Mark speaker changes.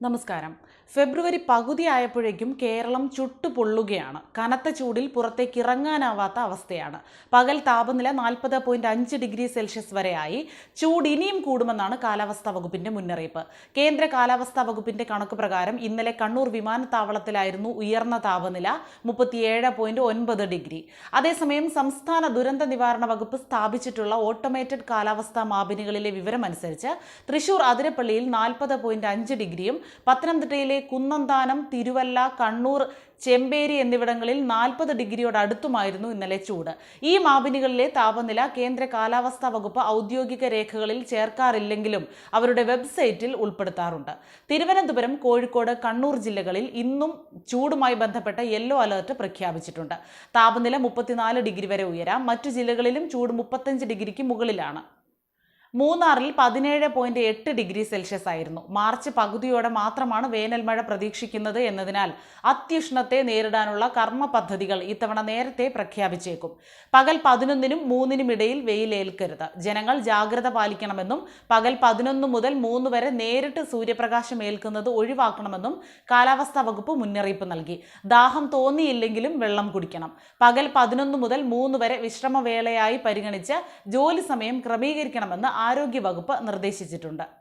Speaker 1: നമസ്കാരം. ഫെബ്രുവരി പകുതി ആയപ്പോഴേക്കും കേരളം ചുട്ടുപൊള്ളുകയാണ്. കനത്ത ചൂടിൽ പുറത്തേക്ക് ഇറങ്ങാനാവാത്ത അവസ്ഥയാണ്. പകൽ താപനില നാൽപ്പത് പോയിന്റ് അഞ്ച് ഡിഗ്രി സെൽഷ്യസ് വരെയായി. ചൂട് ഇനിയും കൂടുമെന്നാണ് കാലാവസ്ഥാ വകുപ്പിന്റെ മുന്നറിയിപ്പ്. കേന്ദ്ര കാലാവസ്ഥാ വകുപ്പിന്റെ കണക്ക് പ്രകാരം ഇന്നലെ കണ്ണൂർ വിമാനത്താവളത്തിലായിരുന്നു ഉയർന്ന താപനില മുപ്പത്തിയേഴ് പോയിന്റ് ഒൻപത് ഡിഗ്രി. അതേസമയം സംസ്ഥാന ദുരന്ത നിവാരണ വകുപ്പ് സ്ഥാപിച്ചിട്ടുള്ള ഓട്ടോമേറ്റഡ് കാലാവസ്ഥാ മാപിനികളിലെ വിവരമനുസരിച്ച് തൃശൂർ അതിരപ്പള്ളിയിൽ നാൽപ്പത് പോയിന്റ് അഞ്ച് ഡിഗ്രിയും പത്തനംതിട്ടയിലെ കുന്നന്താനം തിരുവല്ല കണ്ണൂർ ചെമ്പേരി എന്നിവിടങ്ങളിൽ നാൽപ്പത് ഡിഗ്രിയോട് അടുത്തുമായിരുന്നു ഇന്നലെ ചൂട്. ഈ മാപിനികളിലെ താപനില കേന്ദ്ര കാലാവസ്ഥാ വകുപ്പ് ഔദ്യോഗിക രേഖകളിൽ ചേർക്കാറില്ലെങ്കിലും അവരുടെ വെബ്സൈറ്റിൽ ഉൾപ്പെടുത്താറുണ്ട്. തിരുവനന്തപുരം കോഴിക്കോട് കണ്ണൂർ ജില്ലകളിൽ ഇന്നും ചൂടുമായി ബന്ധപ്പെട്ട യെല്ലോ അലർട്ട് പ്രഖ്യാപിച്ചിട്ടുണ്ട്. താപനില മുപ്പത്തിനാല് ഡിഗ്രി വരെ ഉയരാം. മറ്റു ജില്ലകളിലും ചൂട് മുപ്പത്തഞ്ച് ഡിഗ്രിക്ക് മുകളിലാണ്. മൂന്നാറിൽ പതിനേഴ് പോയിന്റ് എട്ട് ഡിഗ്രി സെൽഷ്യസ് ആയിരുന്നു. മാർച്ച് പകുതിയോടെ മാത്രമാണ് വേനൽമഴ പ്രതീക്ഷിക്കുന്നത് എന്നതിനാൽ അത്യുഷ്ണത്തെ നേരിടാനുള്ള കർമ്മ പദ്ധതികൾ ഇത്തവണ നേരത്തെ പ്രഖ്യാപിച്ചേക്കും. പകൽ പതിനൊന്നിനും മൂന്നിനും ഇടയിൽ വെയിലേൽക്കരുത്. ജനങ്ങൾ ജാഗ്രത പാലിക്കണമെന്നും പകൽ പതിനൊന്ന് മുതൽ മൂന്ന് വരെ നേരിട്ട് സൂര്യപ്രകാശം ഏൽക്കുന്നത് ഒഴിവാക്കണമെന്നും കാലാവസ്ഥാ വകുപ്പ് മുന്നറിയിപ്പ് നൽകി. ദാഹം തോന്നിയില്ലെങ്കിലും വെള്ളം കുടിക്കണം. പകൽ പതിനൊന്ന് മുതൽ മൂന്ന് വരെ വിശ്രമവേളയായി പരിഗണിച്ച് ജോലി സമയം ക്രമീകരിക്കണമെന്ന് ആരോഗ്യവകുപ്പ് നിർദ്ദേശിച്ചിട്ടുണ്ട്